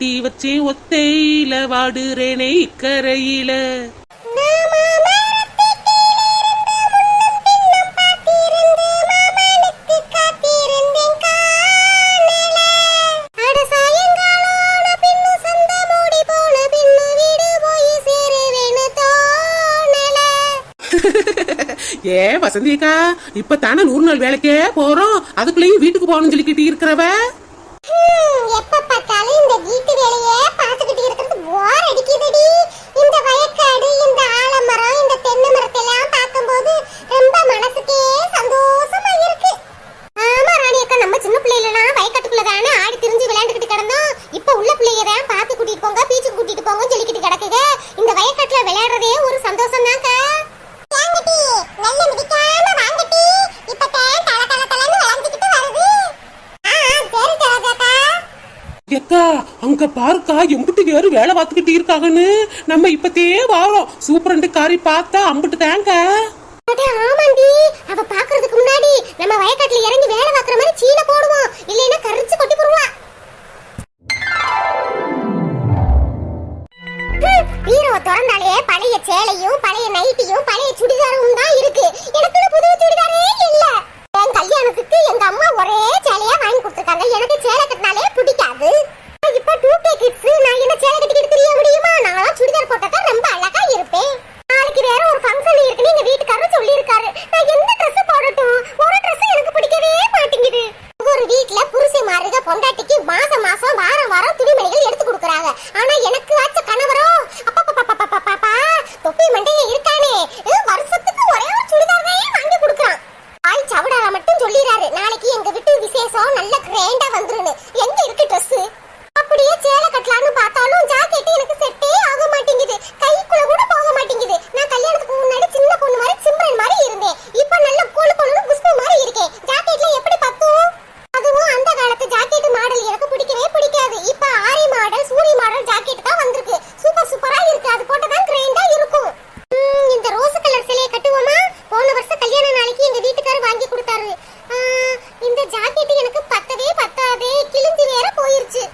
கட்டி வச்சேன் ஒத்தையில வாடுறேனே இக்கரையில. ஏ வசந்தியக்கா இப்ப தானே நூறு நாள் வேலைக்கே போறோம். அதுக்குள்ளேயும் வீட்டுக்கு போகணும்னு சொல்லிக்கிட்டு இருக்கிறவ எப்ப பார்த்தாலும் இந்த வீட்டு வேலையே பார்த்துக்கிட்டு இருக்கிறது போர் அடிக்குதுடி இந்த வயக்காடு இந்த ஆலமரம் இந்த தென்னை மரத்தை எல்லாம் பார்க்கும்போது ரொம்ப மனசுக்கே சந்தோஷமா இருக்கு ஆமா ராணி அக்கா நம்ம சின்ன பிள்ளைகளா வயக்காட்டுக்குள்ள தானே ஆடி திரிஞ்சு விளையாண்டுக்கிட்டு கிடந்தோம் இப்ப உள்ள பிள்ளைங்க தான் பார்த்து கூட்டிட்டு போங்க பீச்சுக்கு கூட்டிட்டு போங்க சொல்லிக்கிட்டு கிடக்குங்க இந்த வயக்காட்டுல விளையாடுறதே ஒரு சந்தோஷம் தான்க்கா வாங்கட்டி நல்ல மிதிக்காம வாங்கட்டி இப்ப தான் தல தல தலன்னு விளையாண்டுக்கிட்டு வருது. ஆ சரி ராஜாக்கா எக்கா அங்க பாருக்கா எம்பிட்டு பேரு வேலை பார்த்துக்கிட்டு இருக்காங்கன்னு. நம்ம இப்பத்தே வாரோம். சூப்பரண்டு காரி பார்த்தா அம்பிட்டு தாங்க ஆமாண்டி. அவ பாக்குறதுக்கு முன்னாடி நம்ம வயக்காட்டுல இறங்கி வேலை பார்க்குற மாதிரி சீல போடுவோம். இல்லைன்னா கரிச்சு கொட்டி போடுவா. பீரோவை திறந்தாலே பழைய சேலையும் பழைய நைட்டியும் பழைய சுடிதாரும் தான் இருக்கு. எனக்கு புது சுடிதாரே இல்ல. என் கல்யாணத்துக்கு எங்க அம்மா ஒரே சேலையா வாங்கி கொடுத்துருக்காங்க. எனக்கு சேலை கட்டினாலே பிடிக்காது இப்ப டூ கே கிட்ஸ் நான் என்ன சேலை கட்டிக்கிட்டு தெரிய முடியுமா நான் சுடிதார் போட்டா தான் ரொம்ப அழகா இருப்பேன் நாளைக்கு வேற ஒரு ஃபங்க்ஷன் இருக்குன்னு எங்க வீட்டுக்காரர் சொல்லியிருக்காரு நான் எந்த Dress போடட்டும் ஒரு Dress எனக்கு பிடிக்கவே மாட்டேங்குது ஒரு வீட்ல புருஷன் மாறுக பொண்டாட்டிக்கு மாசம் மாசம் வாரம் வாரம் துணிமணிகள் எடுத்து கொடுக்கறாங்க ஆனா எனக்கு வாச்ச கணவரோ அப்பப்பப்பப்பப்பப்பா தொப்பி மண்டையே இருக்கானே இது வருஷத்துக்கு ஒரே ஒரு சுடிதார் தான் வாங்கி கொடுக்கறான் ஆய் சவடால மட்டும் சொல்லிறாரு நாளைக்கு எங்க வீட்டு விசேஷம் நல்ல கிராண்டா வந்துருன்னு எங்க இருக்கு Dress அப்படியே சேலை கட்டலாம்னு பார்த்தாலும் ஜாக்கெட் எனக்கு செட்டே ஆக மாட்டேங்குது கைக்குள்ள கூட போக மாட்டேங்குது நான் கல்யாணத்துக்கு முன்னாடி சின்ன பொண்ணு மாதிரி சிம்ரன் மாதிரி இருந்தேன் இப்போ நல்ல கொழு கொழுன்னு குஷ்பு மாதிரி இருக்கேன் ஜாக்கெட்ல எப்படி பத்தும் அதுவும் அந்த காலத்து ஜாக்கெட் மாடல் எனக்கு பிடிக்கவே பிடிக்காது இப்ப ஆரி மாடல் சூரி மாடல் ஜாக்கெட் தான் வந்திருக்கு சூப்பர் சூப்பரா இருக்கு அது போட்டா தான் கிராண்டா இருக்கும் ம், இந்த ரோஸ் கலர் சிலையை கட்டுவோமா போன வருஷம் கல்யாண நாளைக்கு எங்க வீட்டுக்காரர் வாங்கி கொடுத்தாரு ஆ, இந்த ஜாக்கெட் எனக்கு பத்தவே பத்தாதே கிழிஞ்சு வேற போயிருச்சு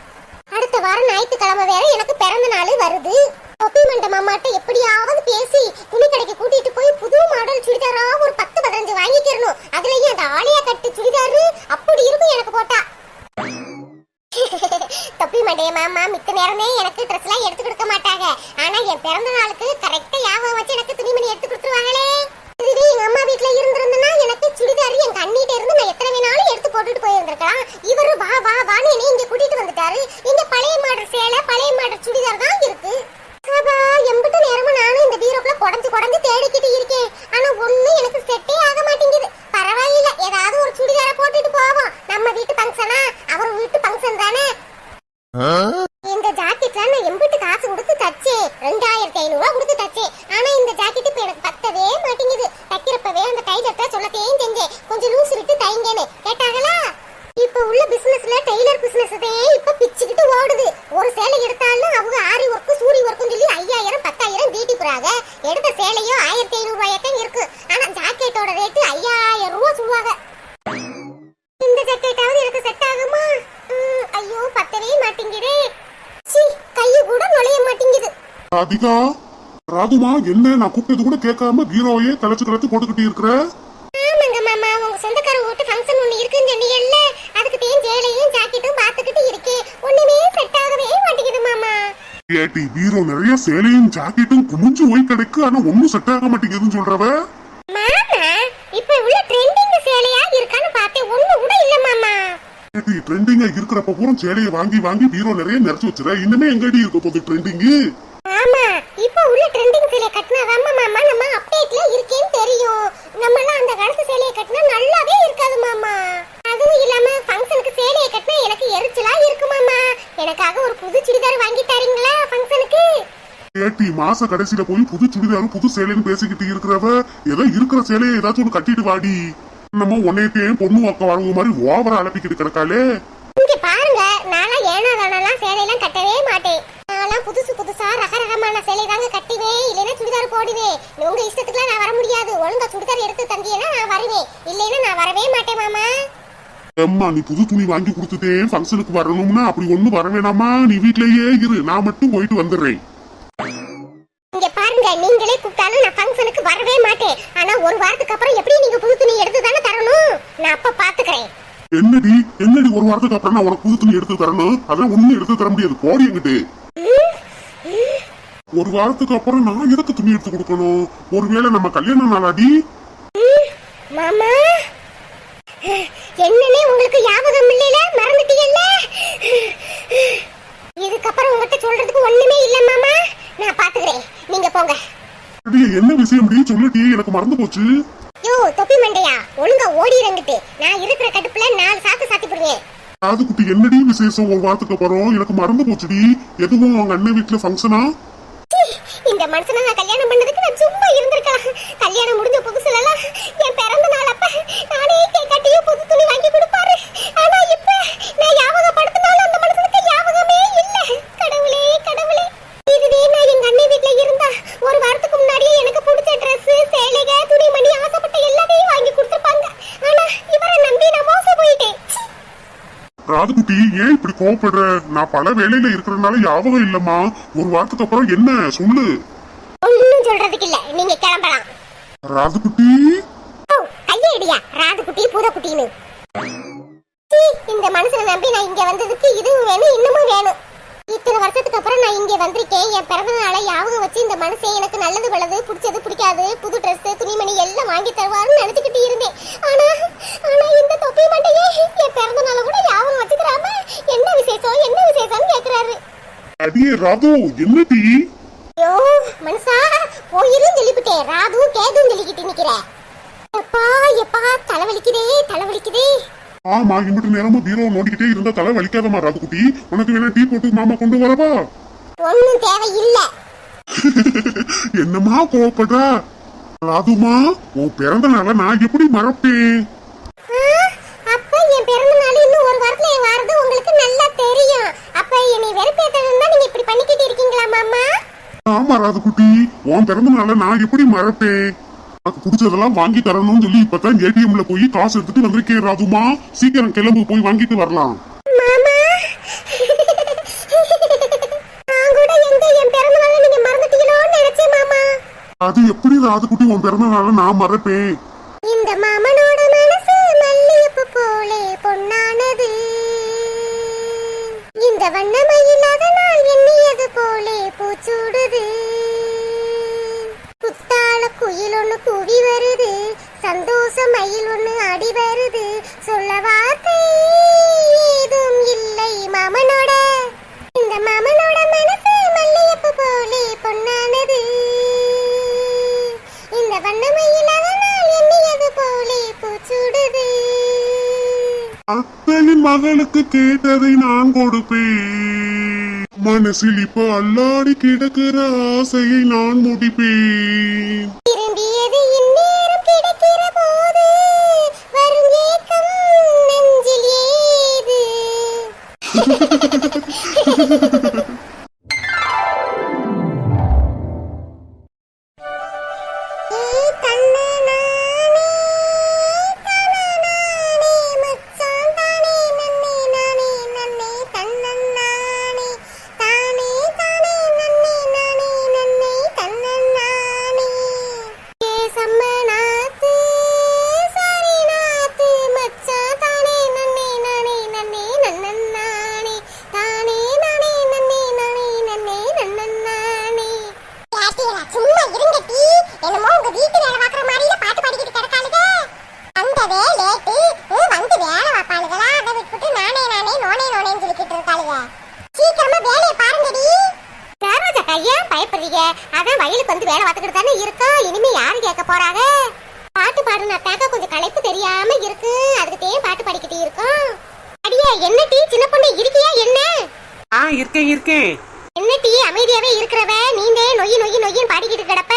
அடுத்த வாரம் ஞாயிற்றுக்கிழமை வேற எனக்கு பிறந்த நாள் வருது தொப்பி மண்ட மாமாட்ட எப்படியாவது பேசி துணி கடைக்கு கூட்டிட்டு போய் புது மாடல் சுடிதாரா ஒரு பத்து பதினஞ்சு வாங்கிக்கிறணும் அதுலயும் அந்த ஆலியா கட்டு சுடிதாரு அப்படி இருக்கும் எனக்கு போட்டா தொப்பி மண்டைய மாமா மித்த நேரமே எனக்கு ட்ரெஸ் எல்லாம் எடுத்து கொடுக்க மாட்டாங்க ஆனா என் பிறந்த நாளுக்கு கரெக்டா ஞாபகம் வச்சு எனக்கு துணிமணி எடுத்து கொடுத்துருவாங்க இதுவே எங்க அம்மா வீட்ல இருந்திருந்தனா எனக்கு சுடிதார் என் கண்ணிட்ட இருந்து நான் எத்தனை வேணாலும் எடுத்து போட்டுட்டு போயிருந்திருக்கலாம் இவரு வா வா வான்னு என்னை இங்க கூட்டிட்டு வந்துட்டாரு இங்க பழைய மாடல் சேலை பழைய மாடல் சுடிதார் தான் இருக்கு சபா எம்பிட்டு நேரமும் நானும் இந்த பீரோக்குள்ள குடஞ்சு குடஞ்சு தேடிக்கிட்டு இருக்கேன் ஆனா ஒண்ணு எனக்கு செட்டே ஆக மாட்டேங்குது பரவாயில்ல ஏதாவது ஒரு சுடிதார போட்டுட்டு போவோம் நம்ம வீட்டு ஃபங்க்ஷனா அவர் வீட்டு ஃபங்க்ஷன் தானே இந்த ஜாக்கெட்ல நான் எம்பிட்டு காசு கொடுத்து தச்சேன் ரெண்டாயிரத்தி ஐநூறு ரூபா கொடுத்து தச்சேன் ஆனா இந்த ஜாக்கெட் இப்ப எனக்கு பத்தவே மாட்டேங்குது தைக்கிறப்பவே அந்த டைலர்ட்ட சொல்லத்தையும் செஞ்சேன் கொஞ்சம் லூஸ் விட்டு தைங்கன்னு கேட்டாங்களா இப்ப உள்ள பிசினஸ்ல டெய்லர் பிசினஸ் இப்ப பிச்சுக்கிட்டு ஓடுது ஒரு சேலை எடுத்தாலும் அவங்க ஆரி ஒர்க் சூரி ஒர்க்னு சொல்லி ஐயாயிரம் பத்தாயிரம் தீட்டி போறாங்க எடுத்த சேலையும் ஆயிரத்தி ஐநூறு ரூபாயத்தான் இருக்கு ஆனா ஜாக்கெட்டோட ரேட்டு ஐயாயிரம் ரூபாய் சொல்லுவாங்க இந்த ஜாக்கெட்டாவது எனக்கு செட் ஆகுமா ம், ஐயோ பத்தவே மாட்டேங்குதே சீ கைய கூட நுழைய மாட்டேங்குது ராதிகா? ராகுமா என்ன? நான் கூப்பிட்டது கூட கேட்காம பீரோவையே கலைச்சு கலைச்சு போட்டுக்கிட்டு இருக்கிற? ஆமாங்க மாமா உங்க சொந்தக்கார வீட்டு ஃபங்க்ஷன் ஒண்ணு இருக்குன்னு சொன்னீங்கல்ல அதுக்கு தேன் சேலையும் ஜாக்கெட்டும் பார்த்துக்கிட்டு இருக்கேன். ஒண்ணுமே செட் ஆகவே மாட்டேங்குது மாமா. பீரோ நிறைய சேலையும் ஜாக்கெட்டும் குமிஞ்சு போய் கிடக்கு ஆனா ஒண்ணும் செட் ஆக மாட்டேங்குதுன்னு சொல்றவ? மாமா இப்ப உள்ள ட்ரெண்டிங் சேலையா இருக்கான்னு பார்த்தேன். ஒண்ணு கூட இல்ல மாமா. ஏட்டி ட்ரெண்டிங்கா இருக்கிறப்ப பூரா சேலையை வாங்கி வாங்கி பீரோ நிறைய நிறைச்சு வச்சுற. இன்னுமே எங்கடி இருக்க போகுது ட்ரெண்டிங்கு ஆமா இப்ப உள்ள ட்ரெண்டிங் சேலைய கட்டினாதாம்மா மாமா நம்ம அப்டேட்ல இருக்கேன்னு தெரியும் நம்ம எல்லாம் அந்த காலத்து சேலைய கட்டினா நல்லாவே இருக்காது மாமா அதுவும் இல்லாம ஃபங்க்ஷனுக்கு சேலைய கட்டினா எனக்கு எரிச்சலா இருக்கு மாமா எனக்காக ஒரு புது சுடிதார் வாங்கி தரீங்களா ஃபங்க்ஷனுக்கு ஏட்டி மாச கடைசியில போய் புது சுடிதாரும் புது சேலைன்னு பேசிக்கிட்டு இருக்கிறவ ஏதோ இருக்கிற சேலையை ஏதாச்சும் ஒண்ணு கட்டிட்டு வாடி. நம்ம உன்னையத்தையும் பொண்ணு வாக்க வாழ்வு மாதிரி ஓவரா அலப்பிக்கிட்டு கிடக்காளே. பாருங்க நான்லாம் ஏனா தானலாம் சேலையெல்லாம் கட்டவே மாட்டேன். நான்லாம் புதுசு புதுசா ரக ரகமான சேலை தாங்க கட்டுவேன் இல்லைன்னா சுடிதார் போடுவேன் உங்க இஷ்டத்துக்குலாம் நான் வர முடியாது. ஒழுங்கா சுடிதார் எடுத்து தந்தீங்கன்னா நான் வருவேன். இல்லைன்னா நான் வரவே மாட்டேன் மாமா. அம்மா நீ புது துணி வாங்கி கொடுத்துட்டேன் ஃபங்க்ஷனுக்கு வரணும்னா அப்படி ஒண்ணு வர வேணாமா? நீ வீட்லயே இரு நான் மட்டும் போயிட்டு வந்துடுறேன். பாருங்க நீங்களே கூப்பிட்டாலும் நான் ஃபங்க்ஷனுக்கு வரவே மாட்டேன். ஆனா ஒரு வாரத்துக்கு அப்புறம் எப்படி நீங்க புது துணி எடுத்து தானே தரணும்? நான் அப்ப பாத்துக்கிறேன். என்னடி? என்னடி ஒரு வாரத்துக்கு அப்புறம் நான் உனக்கு புது துணி எடுத்து தரணும்? அதான் ஒண்ணும் எடுத்து தர முடியாது. போடி என்கிட்ட. ஒரு வாரத்துக்கு அப்புறம் நான் எதுக்கு துணி எடுத்து கொடுக்கணும்? ஒருவேளை நம்ம கல்யாண நாளாடி மாமா என்னன்னே உங்களுக்கு ஞாபகம் இல்லைல மறந்துட்டீங்கல்ல இதுக்கப்புறம் உங்ககிட்ட சொல்றதுக்கு ஒண்ணுமே இல்ல மாமா நான் பாத்துக்கிறேன் நீங்க போங்க அடி என்ன விஷயம் டி சொல்லுடி எனக்கு மறந்து போச்சு. யோ தொப்பி மண்டையா? ஒழுங்கா ஓடிறங்கிட்டு நான் இருக்கிற கடுப்புல நாலு சாத்து சாத்தி போடுவேன். காது குட்டி என்னடி விசேஷம்? ஒரு வாரத்துக்கு அப்புறம் எனக்கு மறந்து போச்சுடி. எதுவும் அவங்க அண்ணன் வீட்டுல ஃபங்க்ஷனா இந்த மனுஷனை நான் கல்யாணம் பண்ணதுக்கு நான் சும்மா இருந்திருக்கலாம் கல்யாணம் முடிஞ்ச புதுசுல எல்லாம் என் பிறந்த நாள் அப்ப நானே கேக் கட்டியும் புது துணி வாங்கி கொடுப்பாரு ஆனா இப்ப நான் ஞாபகப்படுத்தினாலும் அந்த மனுஷனுக்கு ஞாபகமே இல்ல கடவுளே கடவுளே இதுவே நான் எங்க அண்ணன் வீட்ல இருந்தா ஒரு வாரத்துக்கு முன்னாடியே எனக்கு பிடிச்ச Dress சேலைக துணிமணி ஆசைப்பட்ட எல்லாத்தையும் வாங்கி கொடுத்துருப்பாங்க ஆனா இவரை நம்பி நான் மோசம் போயிட்டேன் ச்சீ. ராதுகுட்டி ஏன் இப்படி கோவப்படுற? நான் பல வேலையில இருக்கிறதுனால ஞாபகம் இல்லம்மா. ஒரு வாரத்துக்கு அப்புறம் என்ன? சொல்லு. ஒண்ணும் சொல்றதுக்கு இல்ல. நீங்க கிளம்பலாம். ராதுகுட்டி ஓ, கையடியா ராது குட்டி பூத குட்டின்னு சீ, இந்த மனுஷனை நம்பி நான் இங்க வந்ததுக்கு இதுவும் வேணும் இன்னமும் வேணும் இத்தனை வருஷத்துக்கு அப்புறம் நான் இங்க வந்திருக்கேன் என் பிறந்த நாளை ஞாபகம் வச்சு இந்த மனுஷன் எனக்கு நல்லது வல்லது பிடிச்சது பிடிக்காது புது Dress துணிமணி எல்லாம் வாங்கி தருவாருன்னு நினைச்சுக்கிட்டு இருந்தேன் ஆனா ஆனா இந்த தொப்பி மண்டையே என் பிறந்த நாளை கூட ஞாபகம் வச்சுக்கிறாம என்ன விசேஷம் என்ன விசேஷம்னு கேக்குறாரு அடியே ராது என்னடி? ஐயோ மனுஷா போயிரும் சொல்லிவிட்டேன். ராதுவும் கேதுவும் சொல்லிக்கிட்டு நிக்கிறேன் எப்பா எப்பா தலைவலிக்குதே தலைவலிக்குதே ஆமா இம்பிட்டு நேரமும் பீரோ நோண்டிக்கிட்டே இருந்தா தலை வலிக்காதமா ராதுகுட்டி உனக்கு வேணா டீ போட்டு மாமா கொண்டு வரவா? ஒன்னும் தேவையில்லை. என்னம்மா கோவப்படுற? ராதுமா உன் பிறந்த நாள நான் எப்படி மறப்பேன் ஆ, அப்ப என் பிறந்த நாள் இன்னும் ஒரு வாரத்துல என் வாரது உங்களுக்கு நல்லா தெரியும் அப்ப என்னை வெறுப்பேத்ததுன்னு தான் நீங்க இப்படி பண்ணிக்கிட்டு இருக்கீங்களா மாமா? ஆமா ராதுகுட்டி உன் பிறந்த நாள நான் எப்படி மறப்பேன்? உனக்கு பிடிச்சதெல்லாம் வாங்கி தரணும்னு சொல்லி இப்பதான் ஏடிஎம்ல போய் காசு எடுத்துட்டு வந்திருக்கேன் ராதுமா சீக்கிரம் கிளம்பு போய் வாங்கிட்டு வரலாம். அது எப்படி ராதுகுட்டி உன் பிறந்த நாள நான் மறப்பேன். அத்தனை மகளுக்கு கேட்டதை நான் கொடுப்பேன். மனசில் இப்ப அல்லாடி கிடக்கிற ஆசையை நான் முடிப்பேன். இருக்கு அதுக்கு தேன் பாட்டு பாடிக்கிட்டு இருக்கோம். அடியே என்ன டீ? சின்ன பொண்ணு இருக்கியா? என்ன? ஆ இருக்கேன் இருக்கேன். என்ன டீ? அமைதியாவே இருக்கிறவ நீந்தே நொய்யி நொய்யி நொய்யின்னு பாடிக்கிட்டு கிடப்ப?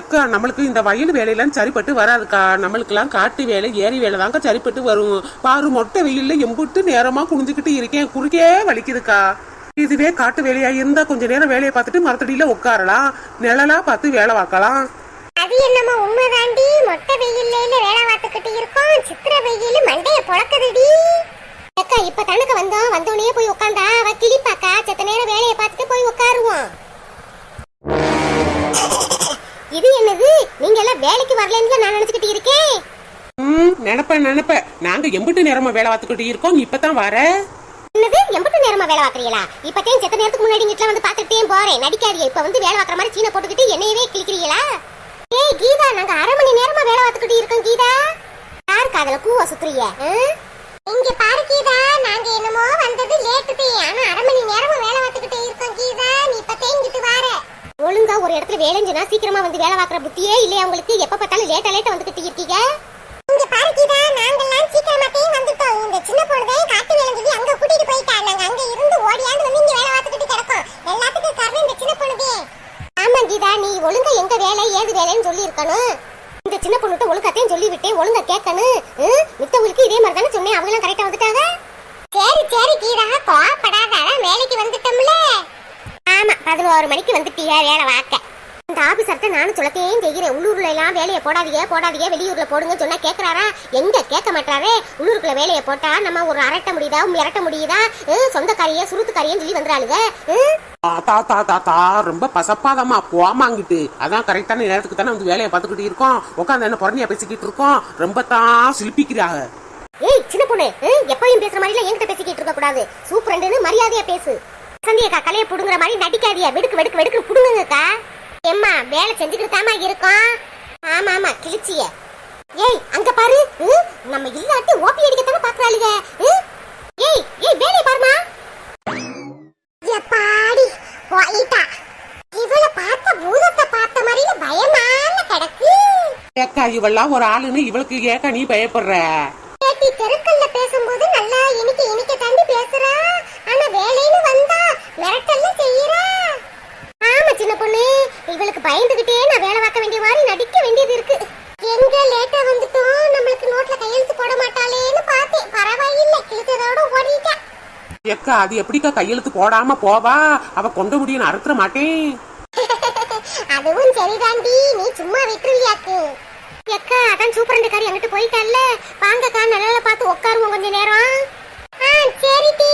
அக்கா நம்மளுக்கு இந்த வயல் வேலையெல்லாம் சரிப்பட்டு வராதுக்கா. நம்மளுக்கெல்லாம் காட்டு வேலை ஏரி வேலை தாங்க சரிப்பட்டு வரும். பாரு மொட்டை வெயில்ல எம்புட்டு நேரமா குனிஞ்சுக்கிட்டு இருக்கேன். குறுக்கே வலிக்குதுக்கா. இதுவே காட்டு வேலையா இருந்தா கொஞ்ச நேரம் வேலையை பார்த்துட்டு மரத்தடியில உட்காரலாம். நிழலா பார்த்து வேலை பார்க்கலாம். அது என்னமோ உண்மைதாண்டி. மொட்டை வெயில்ல வேலை பார்த்துக்கிட்டு இருக்கோம். சித்திர வெயில் மண்டைய பொழக்குதுடி. அக்கா இப்ப தனக்கு வந்தோம் வந்தோடனே போய் உட்காந்தா அவ கிளிப்பாக்கா? செத்த நேரம் வேலையை பார்த்துட்டு போய் உட்காருவோம் இது என்னது? நீங்க எல்லாம் வேலைக்கு வரலன்னு நான் நினைச்சுக்கிட்டு இருக்கேன். ம் நினைப்பேன் நினைப்பேன். நாங்க எம்பிட்டு நேரமா வேலை பார்த்துக்கிட்டு இருக்கோம். இப்பதான் வர. என்னது? எம்பட்டு நேரமா வேலை பார்க்கறீங்களா? இப்பதான் செத்த நேரத்துக்கு முன்னாடி வீட்டுல வந்து பார்த்துட்டே போறேன். நடிக்காதீங்க. இப்ப வந்து வேலை பார்க்கற மாதிரி சீனை போட்டுக்கிட்டு என்னையவே கிழிக்கிறீங்களா? ஏய் கீதா நாங்க அரை மணி நேரமா வேலை பார்த்துக்கிட்டு இருக்கோம் கீதா. யார் காதல கூவ சுத்துறிய இங்க பாரு கீதா நாங்க என்னமோ வந்தது லேட்டு தான் ஆனா அரை மணி நேரமா வேலை பார்த்துக்கிட்டு இருக்கோம் கீதா. நீ இப்ப தேங்கிட்டு வார. ஒழுங்கா ஒரு இடத்துல வேலைஞ்சுனா சீக்கிரமா வந்து வேலை பார்க்கற புத்தியே இல்லையா உங்களுக்கு? எப்ப பார்த்தாலும் லேட்டா லேட்டா வந்துகிட்டு இருக்கீங்க? இங்க பாரு கீதா நாங்கெல்லாம் சீக்கிரமாட்டே வந்துட்டோம். இந்த சின்ன பொண்ணு காட்டு வேலை அங்க கூட்டிட்டு போயிட்டா. நாங்க அங்க இருந்து ஓடியாந்து வந்து இங்க வேலை பார்த்துக்கிட்டு கிடக்கோம் எல்லாத்துக்கும் காரணம் இந்த சின்ன பொண்ணுதே ஆமா கீதா நீ ஒழுங்கா எங்க வேலை ஏது வேலைன்னு சொல்லி இருக்கணும் இந்த சின்ன பொண்ணுட்ட ஒழுங்காத்தையும் சொல்லி விட்டேன் ஒழுங்கா கேட்கணும் ஹம்? மித்தவங்களுக்கு இதே மாதிரி தானே சொன்னேன் அவங்க எல்லாம் கரெக்டா வந்துட்டாங்க சரி சரி கீதா கோவப்படாத அதான் வேலைக்கு வந்துட்டோம்ல ஆமா பதினோரு மணிக்கு வந்துட்டியா வேலை வாக்க இந்த ஆபீசர்ட்ட நானும் சொல்லத்தையும் செய்கிறேன் உள்ளூர்ல எல்லாம் வேலையை போடாதீங்க போடாதீங்க வெளியூர்ல போடுங்க சொன்னா கேக்குறாரா? எங்க கேட்க மாட்டாரே உள்ளூருக்குள்ள வேலையை போட்டா நம்ம ஒரு அரட்ட முடியுதா? மிரட்ட முடியுதா? சொந்தக்காரிய சுருத்துக்காரியும் சொல்லி வந்துறாளுங்க? தா தா தா தா ரொம்ப பசப்பாதமா போமாங்கிட்டு. அதான் கரெக்டான நேரத்துக்கு தானே வந்து வேலையை பார்த்துக்கிட்டு இருக்கோம். உட்காந்து என்ன புறணியா பேசிக்கிட்டு இருக்கோம். ரொம்ப தான் சிலிப்பிக்கிறாங்க. ஏய் சின்ன பொண்ணு. ஹம், எப்பயும் பேசுற மாதிரி என்கிட்ட பேசிக்கிட்டு இருக்க கூடாது. சூப்பரண்டுன்னு மரியாதையா பேசு. சந்தியக்கா கலையை புடுங்குற மாதிரி நடிக்காதியா வெடுக்கு வெடுக்கு வெடுக்கு புடுங்குங்கக்கா. எம்மா வேலை செஞ்சுக்கிட்டு தாமா இருக்கோம். ஆமா ஆமா கிழிச்சிய. ஏய் அங்க பாரு. நம்ம இல்லாட்டி ஓபி அடிக்கத்தானே பாக்குறாளுங்க ஹம்? ஏய் ஏய் வேலையை பாருமா. எப்பாடி போயிட்டா இவள பார்த்த பூதத்தை பார்த்த மாதிரி பயமான கிடக்கு. ஏக்கா இவெல்லாம் ஒரு ஆளுன்னு இவளுக்கு ஏக்கா நீ பயப்படுற? கேட்டி தெருக்கல்ல பேசும்போது நல்லா இனிக்க இனிக்க தாண்டி பேசுறா. ஆனா வேலைன்னு வந்தா மிரட்டல்ல செய்யறா. ஆமா சின்ன பொண்ணு. இவளுக்கு பயந்துகிட்டே நான் வேலை பார்க்க வேண்டிய மாதிரி நடிக்க வேண்டியது இருக்கு. எங்க லேட்டா வந்துட்டோம்? நம்மளுக்கு நோட்ல கையெழுத்து போட மாட்டாளேன்னு பார்த்தேன். பரவாயில்லை கிழிச்சதோட ஓடிட்டா ஏக்கா அது எப்படிக்கா கையெழுத்து போடாம போவா? அவ கொண்ட முடியும் அறுத்துற மாட்டேன். அதுவும் சரிதாண்டி. நீ சும்மா விட்டுருவியாக்கு. எக்கா அதான் சூப்பரண்டுக்காரி அங்கிட்டு போயிட்டால வாங்கக்கா நல்லா பார்த்து உட்காருவோம் கொஞ்ச நேரம். ஆ சரி டி.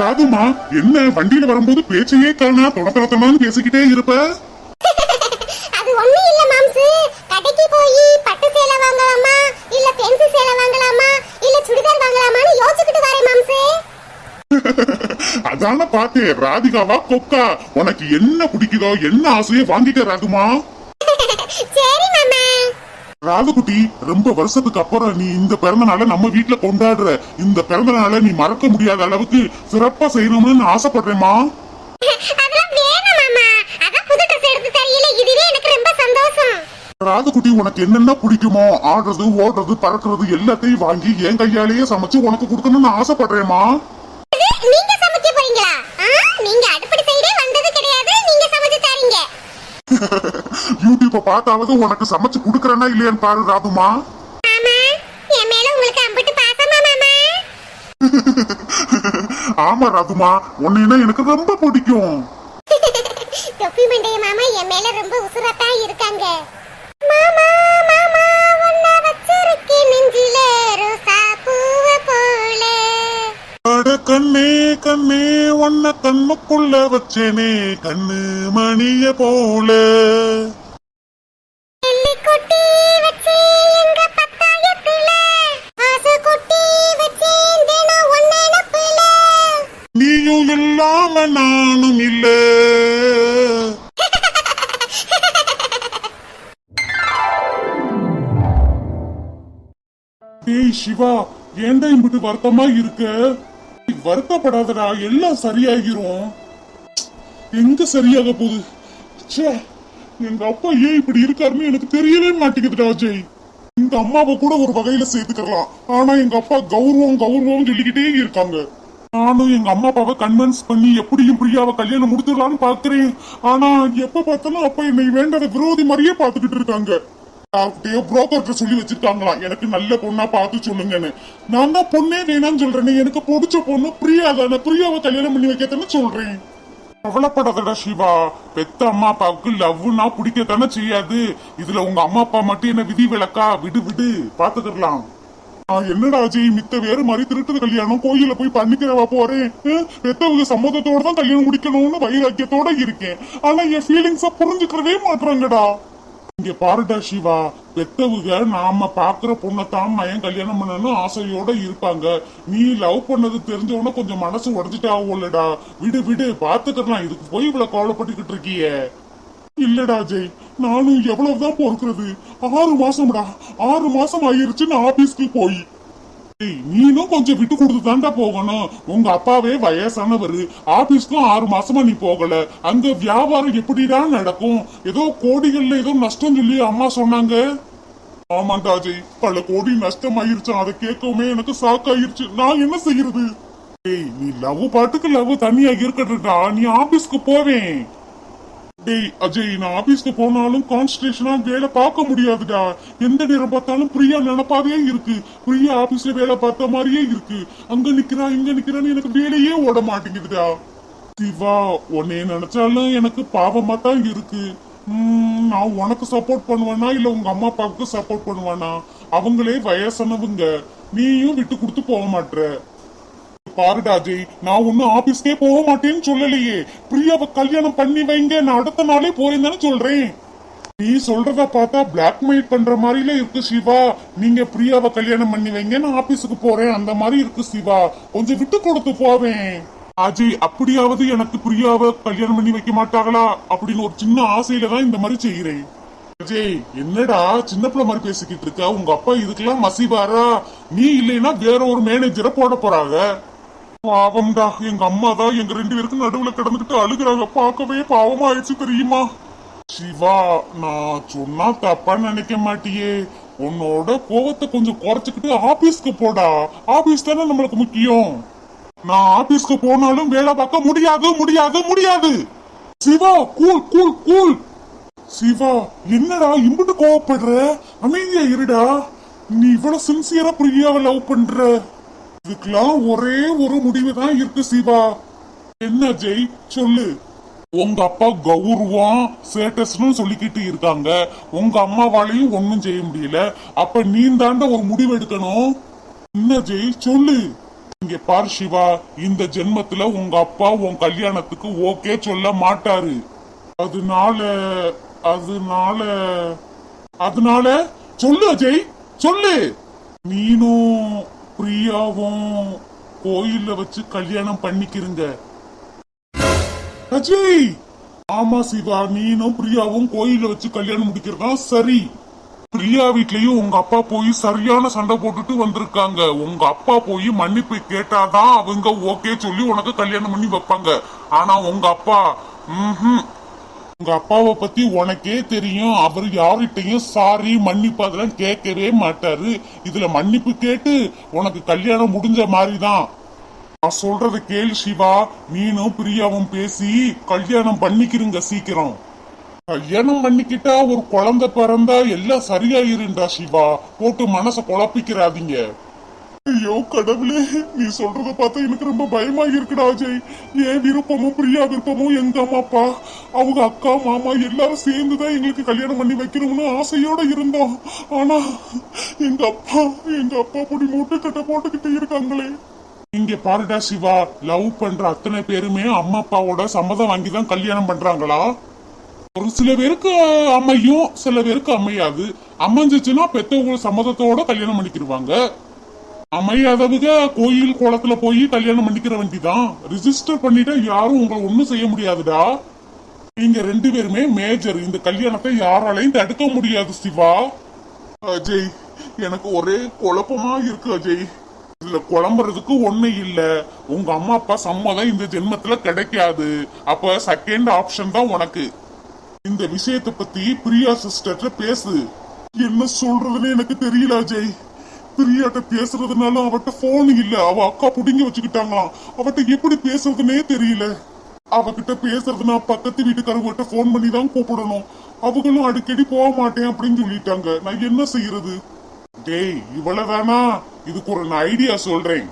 ராதுமா என்ன? வண்டியில வரும்போது பேச்சையே காணா தொடத்தரத்தமான்னு பேசிக்கிட்டே இருப்ப. அது ஒண்ணு இல்ல மாம்சு. கடைக்கு போய் பட்டு சேலை வாங்கலாமா? இல்ல பென்சி சேலை வாங்கலாமா? இல்ல சுடிதார் வாங்கலாமான்னு யோசிச்சுக்கிட்டு வரேன் மாம்சு. அதான பார்த்தேன் ராதிகாவா கொக்கா. உனக்கு என்ன பிடிக்குதோ என்ன ஆசையோ வாங்கிக்க ராதுமா மாமா ராதுகுட்டி ரொம்ப வருஷத்துக்கு அப்புறம் நீ இந்த பிறந்த நாளை நம்ம வீட்ல கொண்டாடுற. இந்த பிறந்த நாளை நீ மறக்க முடியாத அளவுக்கு சிறப்பா செய்யணும்னு நான் சந்தோஷம். ராதுகுட்டி உனக்கு என்னென்ன பிடிக்குமோ ஆடுறது ஓடுறது பறக்கிறது எல்லாத்தையும் வாங்கி என் கையாலேயே சமைச்சு உனக்கு கொடுக்கணும்னு இது நீங்க சமைக்க போறீங்களா? நீங்க அடுப்படி சைடே வந்தது கிடையாது நீங்க சமைச்சு தரீங்க. யூடியூப்ப பார்த்தாவது உனக்கு சமைச்சு கொடுக்கறேன்னா இல்லையான்னு பாரு ராதுமா. ஆமா ராதுமா. உன்னைனா எனக்கு ரொம்ப பிடிக்கும். தொப்பி மண்டைய மாமா என் மேல ரொம்ப உசுரத்தான் இருக்காங்க. மாமா! கண்ணே கண்ணே உன்னை கண்ணுக்குள்ள வச்சேனே கண்ணு மணிய போல. நீயும் இல்லாம நானும் இல்ல. டேய் சிவா ஏன்டா இம்பிட்டு வருத்தமா இருக்க? வருத்தப்படாதடா எல்லாம் சரியாகிரும் எங்க சரியாக போகுது? ச்சே எங்க அப்பா ஏன் இப்படி இருக்காருன்னு எனக்கு தெரியவே மாட்டேங்குதுடா அஜய் எங்க அம்மாவை கூட ஒரு வகையில சேர்த்துக்கலாம். ஆனா எங்க அப்பா கௌரவம் கௌரவம் சொல்லிக்கிட்டே இருக்காங்க. நானும் எங்க அம்மா அப்பாவை கன்வின்ஸ் பண்ணி எப்படியும் பிரியாவை கல்யாணம் முடிச்சிடலாம்னு பாக்குறேன் ஆனா எப்ப பார்த்தாலும் அப்பா என்னை வேண்டாத விரோதி மாதிரியே பாத்துக்கிட்டு இருக்காங்க. யார்கிட்டயோ புரோக்கர்கிட்ட சொல்லி வச்சிருக்காங்களாம் எனக்கு நல்ல பொண்ணா பார்த்து சொல்லுங்கன்னு. நான் தான் பொண்ணே வேணாம்னு சொல்றேன்னு எனக்கு பிடிச்ச பொண்ணு பிரியா தானே. பிரியாவை கல்யாணம் பண்ணி வைக்கத்தானே சொல்றேன். கவலைப்படாதடா சிவா. பெத்த அம்மா அப்பாவுக்கு லவ்னா பிடிக்கத்தானே செய்யாது. இதுல உங்க அம்மா அப்பா மட்டும் என்ன விதி விளக்கா விடு விடு. பாத்துக்கலாம் என்னடா அஜய் மித்த வேறு மாதிரி திருட்டு கல்யாணம்? கோயில போய் பண்ணிக்கிறவா போறேன்? பெத்தவங்க சம்மதத்தோட தான் கல்யாணம் முடிக்கணும்னு வைராக்கியத்தோட இருக்கேன். ஆனா என் ஃபீலிங்ஸ புரிஞ்சுக்கிறதே மாட்றாங்கடா. இங்க பாருடா சிவா பெத்தவுக நாம பாக்குற பொண்ணத்தான் மயம் கல்யாணம் பண்ணணும் ஆசையோட இருப்பாங்க. நீ லவ் பண்ணது தெரிஞ்சவன கொஞ்சம் மனசு உடஞ்சிட்டாவோலடா விடு விடு பாத்துக்கலாம் இதுக்கு போய் இவ்வளவு கவலைப்பட்டுக்கிட்டு இருக்கியே. இல்லடா ஜெய் நானும் எவ்வளவுதான் பொறுக்கிறது. ஆறு மாசம்டா. ஆறு மாசம் ஆயிருச்சு நான் ஆபீஸ்க்கு போய். நீனும் கொஞ்சம் விட்டு கொடுத்து தாண்டா போகணும். உங்க அப்பாவே வயசானவரு. ஆபீஸ்க்கும் ஆறு மாசமா நீ போகல. அங்க வியாபாரம் எப்படிதான் நடக்கும்? ஏதோ கோடிகள்ல ஏதோ நஷ்டம் சொல்லி அம்மா சொன்னாங்க. ஆமாண்டா அஜய் பல கோடி நஷ்டம் ஆயிருச்சு அதை கேட்கவுமே எனக்கு சாக்காயிருச்சு. நான் என்ன செய்யறது? ஏய் நீ லவ் பாட்டுக்கு லவ் தனியா இருக்கட்டா நீ ஆபீஸ்க்கு போவேன். டேய் அஜய் நான் ஆபீஸ்க்கு போனாலும் கான்சன்ட்ரேஷனா வேலை பார்க்க முடியாதுடா. எந்த நேரம் பார்த்தாலும் பிரியா நினப்பாவே இருக்கு. பிரியா ஆபீஸ்ல வேலை பார்த்த மாதிரியே இருக்கு. அங்க நிக்கிறா இங்க நிக்கிறான்னு எனக்கு வேலையே ஓட மாட்டேங்குதுடா. சிவா உன்னைய நினைச்சாலும் எனக்கு பாவமா தான் இருக்கு. நான் உனக்கு சப்போர்ட் பண்ணுவேனா? இல்ல உங்க அம்மா அப்பாவுக்கு சப்போர்ட் பண்ணுவேனா? அவங்களே வயசானவங்க. நீயும் விட்டு கொடுத்து போக மாட்டேற பாருடா அஜய் நான் ஒன்னும் ஆபீஸ்க்கே போக மாட்டேன்னு சொல்லலையே. பிரியாவை கல்யாணம் பண்ணி வைங்க நான் அடுத்த நாளே போறேன் தானே சொல்றேன். நீ சொல்றத பார்த்தா பிளாக்மெயில் பண்ற மாதிரில இருக்கு சிவா. நீங்க பிரியாவை கல்யாணம் பண்ணி வைங்க நான் ஆபீஸுக்கு போறேன் அந்த மாதிரி இருக்கு சிவா. கொஞ்சம் விட்டு கொடுத்து போவேன். அஜய் அப்படியாவது எனக்கு பிரியாவை கல்யாணம் பண்ணி வைக்க மாட்டாங்களா அப்படின்னு ஒரு சின்ன ஆசையில தான் இந்த மாதிரி செய்கிறேன். அஜய் என்னடா சின்ன பிள்ளை மாதிரி பேசிக்கிட்டு இருக்க? உங்க அப்பா இதுக்கெல்லாம் மசிவாரா? நீ இல்லைன்னா வேற ஒரு மேனேஜரை போட போறாங்க. பாவம்டா எங்க அம்மா தான் எங்க ரெண்டு பேருக்கும் நடுவுல கிடந்துகிட்டு அழுகுறாங்க. பார்க்கவே பாவமா ஆயிடுச்சு தெரியுமா? சிவா நான் சொன்னா தப்பா நினைக்க மாட்டியே. உன்னோட கோவத்தை கொஞ்சம் குறைச்சுக்கிட்டு ஆபீஸ்க்கு போடா. ஆபீஸ் தானே நம்மளுக்கு முக்கியம். நான் ஆபீஸ்க்கு போனாலும் வேலை பார்க்க முடியாது முடியாது முடியாது. Siva cool cool cool Siva என்னடா இம்புட்டு கோவப்படுற? அமைதியா இருடா. நீ இவ்வளவு சின்சியரா பிரியாவை லவ் பண்ற. இதுக்கெல்லாம் ஒரே ஒரு முடிவு தான் இருக்கு சிவா. என்ன ஜெய்? சொல்லு. உங்க அப்பா கௌரவம் ஸ்டேட்டஸ்னு சொல்லிக்கிட்டு இருக்காங்க. உங்க அம்மாவாலையும் ஒண்ணும் செய்ய முடியல. அப்ப நீ தாண்ட ஒரு முடிவு எடுக்கணும். என்ன ஜெய்? சொல்லு. இங்க பாரு சிவா. இந்த ஜென்மத்துல உங்க அப்பா உன் கல்யாணத்துக்கு ஓகே சொல்ல மாட்டாரு. அதனால அதனால அதனால சொல்லு அஜய் சொல்லு. நீனும் பிரியாவும் கோயில்ல வச்சு கல்யாணம் பண்ணிக்கிறங்க அஜய்! ஆமா சிவா நீனும் பிரியாவும் கோயில்ல வச்சு கல்யாணம் முடிக்கிறதா? சரி. பிரியா வீட்லயும் உங்க அப்பா போய் சரியான சண்டை போட்டுட்டு வந்திருக்காங்க. உங்க அப்பா போய் மன்னிப்பு கேட்டாதான் அவங்க ஓகே சொல்லி உனக்கு கல்யாணம் பண்ணி வைப்பாங்க. ஆனா உங்க அப்பா ம் உங்க அப்பாவை பத்தி உனக்கே தெரியும். அவர் யார்கிட்டையும் சாரி மன்னிப்பு அதெல்லாம் கேட்கவே மாட்டாரு. இதுல மன்னிப்பு கேட்டு உனக்கு கல்யாணம் முடிஞ்ச மாதிரிதான். நான் சொல்றது கேள் சிவா. நீனும் பிரியாவும் பேசி கல்யாணம் பண்ணிக்கிறங்க சீக்கிரம். கல்யாணம் பண்ணிக்கிட்டா ஒரு குழந்தை பிறந்தா எல்லாம் சரியாயிருண்டா சிவா. போட்டு மனசை குழப்பிக்கிறாதீங்க. ஐயோ கடவுளே நீ சொல்றத பார்த்தா எனக்கு ரொம்ப பயமா இருக்குடா அஜய். என் விருப்பமும் பிரியா விருப்பமும் எங்க அம்மா அப்பா அவங்க அக்கா மாமா எல்லாரும் சேர்ந்துதான் எங்களுக்கு கல்யாணம் பண்ணி வைக்கணும்னு ஆசையோட இருந்தோம். ஆனா எங்க அப்பா எங்க அப்பா பொடி மூட்டை கட்ட போட்டுக்கிட்டு இருக்காங்களே. இங்க பாருடா சிவா லவ் பண்ற அத்தனை பேருமே அம்மா அப்பாவோட சம்மதம் வாங்கி தான் கல்யாணம் பண்றாங்களா? ஒரு சில பேருக்கு அமையும் சில பேருக்கு அமையாது அமைஞ்சிச்சுன்னா பெத்தவங்க சம்மதத்தோட கல்யாணம் பண்ணிக்கிருவாங்க. அமையாதவங்க கோயில் குளத்துல போய் கல்யாணம் பண்ணிக்கிற வேண்டிதான். ரிஜிஸ்டர் பண்ணிட்டா யாரும் உங்களை ஒண்ணும் செய்ய முடியாதுடா. நீங்க ரெண்டு பேருமே மேஜர் இந்த கல்யாணத்தை யாராலையும் தடுக்க முடியாது சிவா. அஜய் எனக்கு ஒரே குழப்பமா இருக்கு அஜய். இதுல குழம்புறதுக்கு ஒண்ணு இல்ல. உங்க அம்மா அப்பா சம்மதம் இந்த ஜென்மத்துல கிடைக்காது. அப்ப செகண்ட் ஆப்ஷன் தான் உனக்கு. இந்த விஷயத்தை பத்தி பிரியா சிஸ்டர்ட்ட பேசு. என்ன சொல்றதுன்னு எனக்கு தெரியல அஜய். பிரியாட்ட பேசுறதுனால அவட்ட போன் இல்ல. அவ அக்கா புடுங்கி வச்சுக்கிட்டாங்களாம் அவட்ட எப்படி பேசுறதுனே தெரியல. அவகிட்ட பேசுறதுனா பக்கத்து வீட்டுக்காரங்கிட்ட போன் பண்ணி தான் கூப்பிடணும். அவங்களும் அடிக்கடி போக மாட்டேன் அப்படின்னு சொல்லிட்டாங்க. நான் என்ன செய்யறது? டேய் இவ்வளவுதானா இதுக்கு ஒரு நான் ஐடியா சொல்றேன்.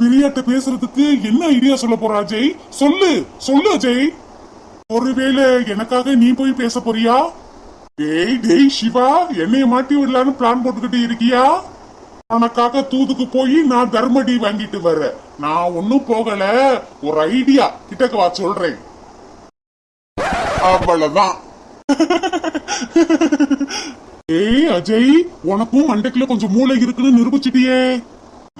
பிரியாட்ட பேசுறதுக்கு என்ன ஐடியா சொல்ல போறா அஜய் சொல்லு சொல்லு அஜய் ஒருவேளை எனக்காக நீ போய் பேச போறியா? டேய் டேய் சிவா என்னைய மாட்டி விடலான்னு பிளான் போட்டுக்கிட்டு இருக்கியா? உனக்காக தூதுக்கு போய் நான் தர்மடி வாங்கிட்டு வர்றேன் நான் ஒன்னும் போகல. ஒரு ஐடியா கிட்டக்க வா சொல்றேன். அவ்வளவுதான். ஏய் அஜய் உனக்கும் மண்டைக்குள்ள கொஞ்சம் மூளை இருக்குன்னு நிரூபிச்சிட்டியே.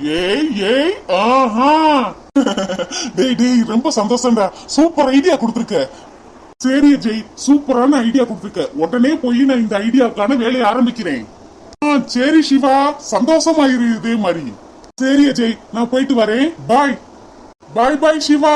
ஏய் ஏய் ஆஹா. டேய் டேய் ரொம்ப சந்தோஷம்டா. சூப்பர் ஐடியா கொடுத்துருக்க. சரி அஜய் சூப்பரான ஐடியா கொடுத்துருக்க. உடனே போய் நான் இந்த ஐடியாவுக்கான வேலையை ஆரம்பிக்கிறேன். சரி சிவா. சந்தோஷமாயிரு இதே மாதிரி சரி அஜய் நான் போயிட்டு வரேன். பாய். பாய் பாய் சிவா.